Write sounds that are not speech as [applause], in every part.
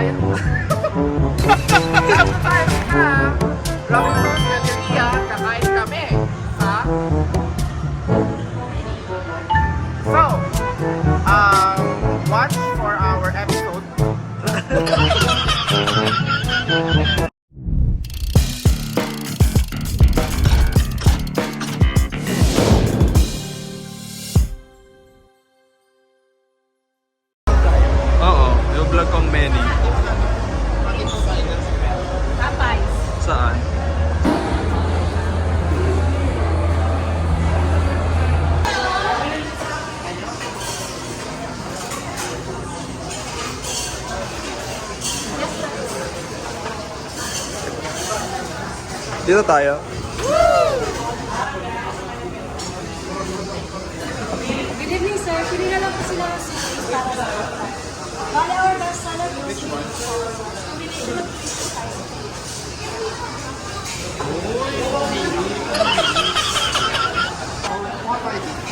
tayo. [laughs] vlog ang menu. Popeyes. Saan? Dito tayo. Good evening, sir. Pinila lang po sila si Bale, Which one?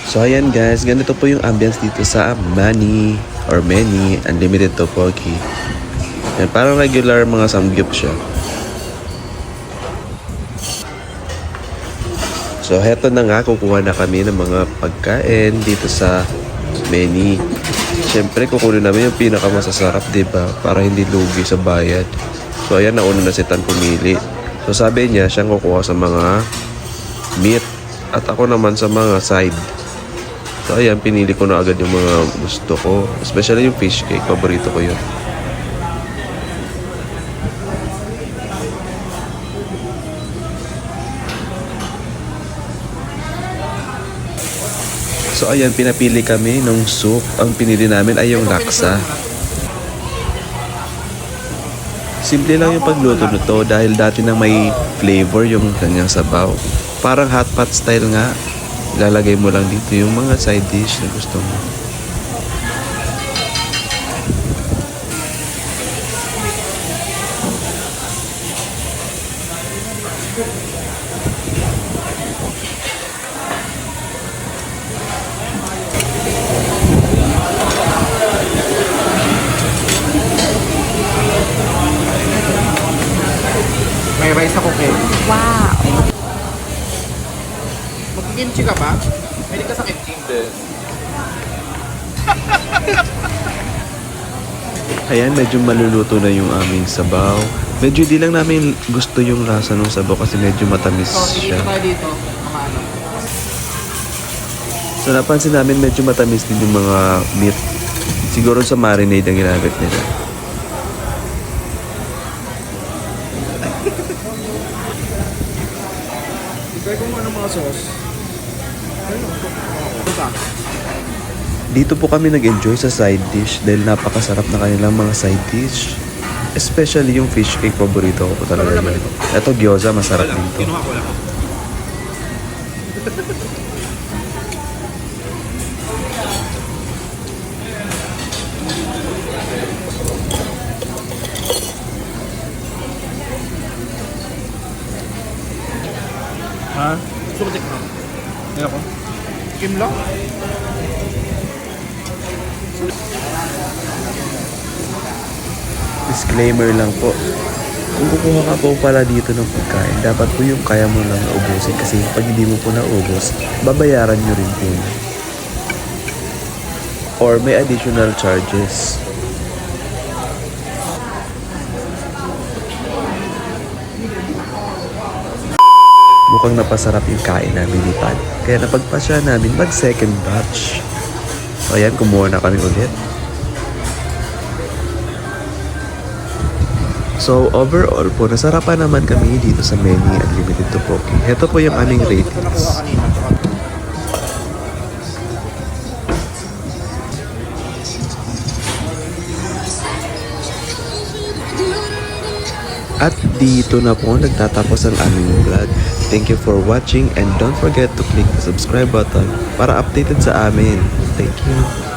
So ayan guys, ganito po yung ambience dito sa Mani or Many Unlimited Tteokbokki. Yan, parang regular mga samgyup siya. So heto na nga, kukuha na kami ng mga pagkain dito sa Many. Siyempre, kukunin namin yung pinakamasasarap, ba? Para hindi lugi sa bayad. So ayan, nauna na si Tan pumili. So sabi niya, siyang kukuha sa mga meat. At ako naman sa mga side. So ayan, pinili ko na agad yung mga gusto ko. Especially yung fish cake, paborito ko yun. So ayan, pinapili kami ng soup. Ang pinili namin ay yung laksa. Simple lang yung pagluto nito dahil dati nang may flavor yung kanyang sabaw. Parang hot pot style nga. Lalagay mo lang dito yung mga side dish na gusto mo. Rice ako kayo. Wow. Mag-kimchi ka ba? Pwede ka sa kimchi. [laughs] Ayan, medyo maluluto na yung aming sabaw. Medyo di lang namin gusto yung lasa ng sabaw kasi medyo matamis siya. ano. So napansin namin medyo matamis din yung mga meat. Siguro sa marinade ang ginamit nila. Try ko muna mga sauce. Ano? Ano ka? Dito po kami nag-enjoy sa side dish dahil napakasarap na kanilang mga side dish. Especially yung fish cake, paborito ko po talaga yun. Ito gyoza, masarap din to. Kinuha ko lang. [laughs] Ano ako? Kim lang? Disclaimer lang po. Kung kukuha ka po pala dito ng pagkain, dapat po yung kaya mo lang ubusin kasi pag hindi mo po naubos, babayaran nyo rin po. Or may additional charges. Mukhang napasarap yung kain namin ni Pan. Kaya napagpasya namin mag second batch. So ayan, kumuha na kami ulit. So overall po, nasarapan naman kami dito sa Many Unlimited Topoki. Ito po yung aming ratings. At dito na po nagtatapos ang aming vlog. Thank you for watching and don't forget to click the subscribe button para updated sa amin. Thank you.